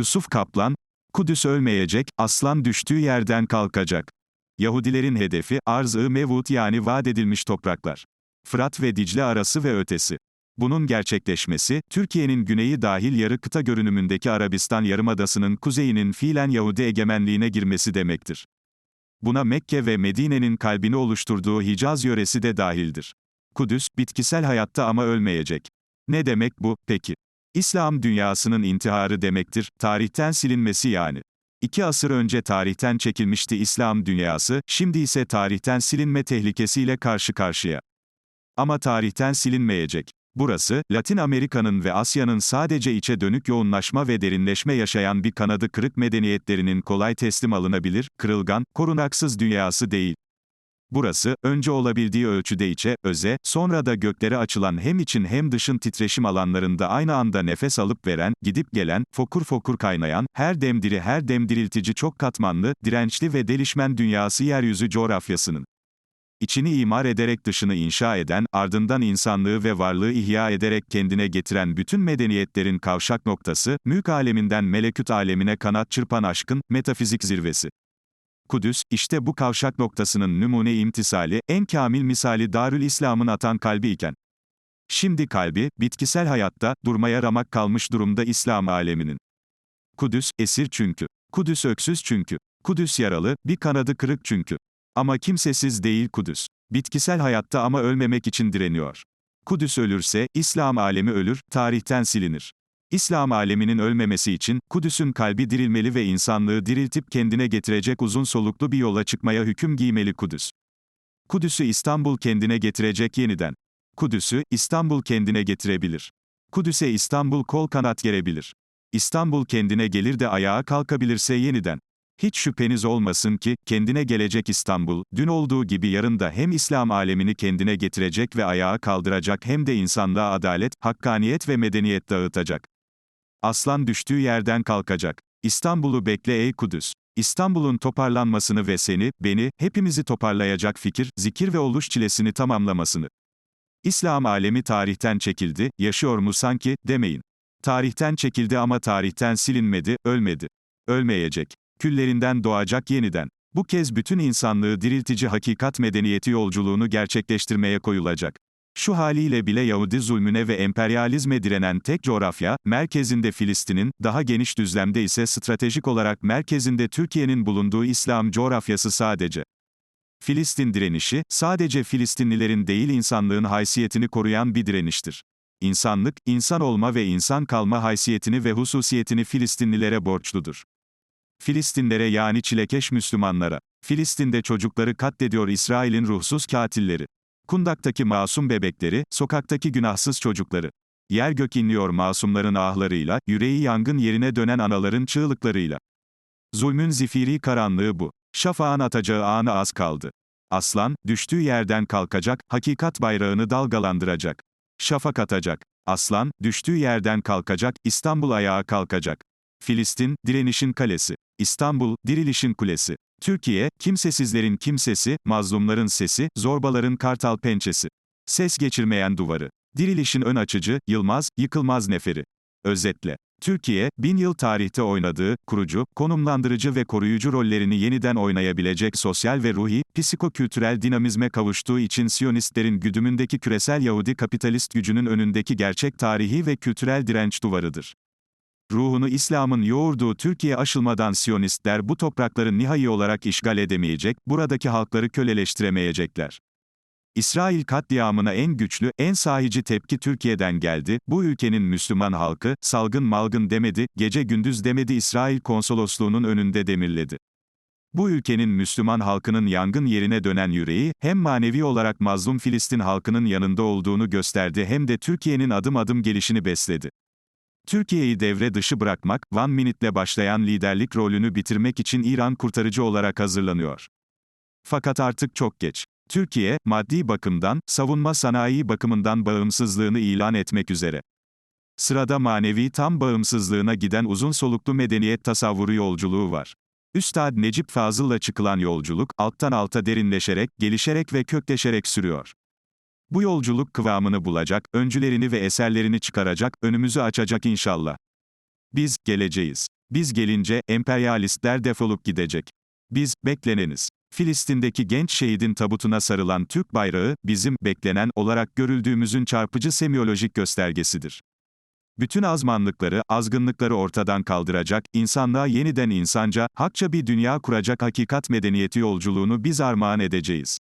Yusuf Kaplan, Kudüs ölmeyecek, aslan düştüğü yerden kalkacak. Yahudilerin hedefi, arz-ı mevut yani vaat edilmiş topraklar. Fırat ve Dicle arası ve ötesi. Bunun gerçekleşmesi, Türkiye'nin güneyi dahil yarı kıta görünümündeki Arabistan Yarımadası'nın kuzeyinin fiilen Yahudi egemenliğine girmesi demektir. Buna Mekke ve Medine'nin kalbini oluşturduğu Hicaz yöresi de dahildir. Kudüs, bitkisel hayatta ama ölmeyecek. Ne demek bu, peki? İslam dünyasının intiharı demektir, tarihten silinmesi yani. İki asır önce tarihten çekilmişti İslam dünyası, şimdi ise tarihten silinme tehlikesiyle karşı karşıya. Ama tarihten silinmeyecek. Burası, Latin Amerika'nın ve Asya'nın sadece içe dönük yoğunlaşma ve derinleşme yaşayan bir kanadı kırık medeniyetlerinin kolay teslim alınabilir, kırılgan, korunaksız dünyası değil. Burası, önce olabildiği ölçüde içe, öze, sonra da göklere açılan hem için hem dışın titreşim alanlarında aynı anda nefes alıp veren, gidip gelen, fokur fokur kaynayan, her demdiri her demdiriltici çok katmanlı, dirençli ve delişmen dünyası yeryüzü coğrafyasının. İçini imar ederek dışını inşa eden, ardından insanlığı ve varlığı ihya ederek kendine getiren bütün medeniyetlerin kavşak noktası, mülk aleminden meleküt alemine kanat çırpan aşkın, metafizik zirvesi. Kudüs, işte bu kavşak noktasının numune imtisali, en kamil misali Darül İslam'ın atan kalbi iken. Şimdi kalbi, bitkisel hayatta, durmaya ramak kalmış durumda İslam aleminin. Kudüs, esir çünkü. Kudüs öksüz çünkü. Kudüs yaralı, bir kanadı kırık çünkü. Ama kimsesiz değil Kudüs. Bitkisel hayatta ama ölmemek için direniyor. Kudüs ölürse, İslam alemi ölür, tarihten silinir. İslam aleminin ölmemesi için, Kudüs'ün kalbi dirilmeli ve insanlığı diriltip kendine getirecek uzun soluklu bir yola çıkmaya hüküm giymeli Kudüs. Kudüs'ü İstanbul kendine getirecek yeniden. Kudüs'ü, İstanbul kendine getirebilir. Kudüs'e İstanbul kol kanat gerebilir. İstanbul kendine gelir de ayağa kalkabilirse yeniden. Hiç şüpheniz olmasın ki, kendine gelecek İstanbul, dün olduğu gibi yarın da hem İslam alemini kendine getirecek ve ayağa kaldıracak hem de insanlığa adalet, hakkaniyet ve medeniyet dağıtacak. Aslan düştüğü yerden kalkacak. İstanbul'u bekle ey Kudüs. İstanbul'un toparlanmasını ve seni, beni, hepimizi toparlayacak fikir, zikir ve oluş çilesini tamamlamasını. İslam alemi tarihten çekildi, yaşıyor mu sanki, demeyin. Tarihten çekildi ama tarihten silinmedi, ölmedi. Ölmeyecek. Küllerinden doğacak yeniden. Bu kez bütün insanlığı diriltici hakikat medeniyeti yolculuğunu gerçekleştirmeye koyulacak. Şu haliyle bile Yahudi zulmüne ve emperyalizme direnen tek coğrafya, merkezinde Filistin'in, daha geniş düzlemde ise stratejik olarak merkezinde Türkiye'nin bulunduğu İslam coğrafyası sadece. Filistin direnişi, sadece Filistinlilerin değil insanlığın haysiyetini koruyan bir direniştir. İnsanlık, insan olma ve insan kalma haysiyetini ve hususiyetini Filistinlilere borçludur. Filistinlere yani çilekeş Müslümanlara. Filistin'de çocukları katlediyor İsrail'in ruhsuz katilleri. Kundaktaki masum bebekleri, sokaktaki günahsız çocukları. Yer gök inliyor masumların ahlarıyla, yüreği yangın yerine dönen anaların çığlıklarıyla. Zulmün zifiri karanlığı bu. Şafağın atacağı anı az kaldı. Aslan, düştüğü yerden kalkacak, hakikat bayrağını dalgalandıracak. Şafak atacak. Aslan, düştüğü yerden kalkacak, İstanbul ayağa kalkacak. Filistin, direnişin kalesi. İstanbul, dirilişin kulesi. Türkiye, kimsesizlerin kimsesi, mazlumların sesi, zorbaların kartal pençesi. Ses geçirmeyen duvarı. Dirilişin ön açıcı, yılmaz, yıkılmaz neferi. Özetle. Türkiye, bin yıl tarihte oynadığı, kurucu, konumlandırıcı ve koruyucu rollerini yeniden oynayabilecek sosyal ve ruhi, psikokültürel dinamizme kavuştuğu için Siyonistlerin güdümündeki küresel Yahudi kapitalist gücünün önündeki gerçek tarihi ve kültürel direnç duvarıdır. Ruhunu İslam'ın yoğurduğu Türkiye aşılmadan Siyonistler bu toprakları nihai olarak işgal edemeyecek, buradaki halkları köleleştiremeyecekler. İsrail katliamına en güçlü, en sahici tepki Türkiye'den geldi, bu ülkenin Müslüman halkı, salgın malgın demedi, gece gündüz demedi İsrail konsolosluğunun önünde demirledi. Bu ülkenin Müslüman halkının yangın yerine dönen yüreği, hem manevi olarak mazlum Filistin halkının yanında olduğunu gösterdi hem de Türkiye'nin adım adım gelişini besledi. Türkiye'yi devre dışı bırakmak, One Minute'le başlayan liderlik rolünü bitirmek için İran kurtarıcı olarak hazırlanıyor. Fakat artık çok geç. Türkiye, maddi bakımdan, savunma sanayi bakımından bağımsızlığını ilan etmek üzere. Sırada manevi tam bağımsızlığına giden uzun soluklu medeniyet tasavvuru yolculuğu var. Üstad Necip Fazıl'la çıkılan yolculuk, alttan alta derinleşerek, gelişerek ve kökleşerek sürüyor. Bu yolculuk kıvamını bulacak, öncülerini ve eserlerini çıkaracak, önümüzü açacak inşallah. Biz, geleceğiz. Biz gelince, emperyalistler defolup gidecek. Biz, bekleneniz. Filistin'deki genç şehidin tabutuna sarılan Türk bayrağı, bizim, beklenen, olarak görüldüğümüzün çarpıcı semiyolojik göstergesidir. Bütün azmanlıkları, azgınlıkları ortadan kaldıracak, insanlığa yeniden insanca, hakça bir dünya kuracak hakikat medeniyeti yolculuğunu biz armağan edeceğiz.